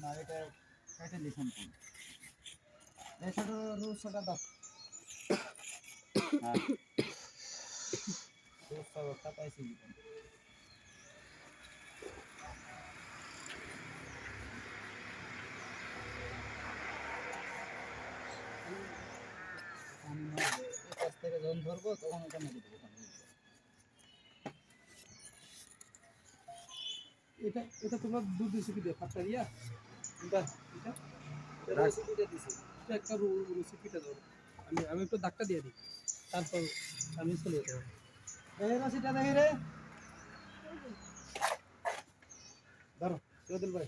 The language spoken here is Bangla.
না এটা কেটে লিখুন এই ছোট রুশটা দাও হ্যাঁ রুশটা আমরা কাছ থেকে যখন ধরবো, তখন মেরে দেবো। এটা এটা তোমরা দুধ দিছো কি দিয়ে। এটা এটা। এটা রেসিপিটা দিছি। এটা একটা রেসিপিটা দাও আমি আমি একটু দাগটা দিয়ে দিই। তারপর আমি চলে পারব এই রাশিটা দেখি রে। ধরো চৌধুরী ভাই।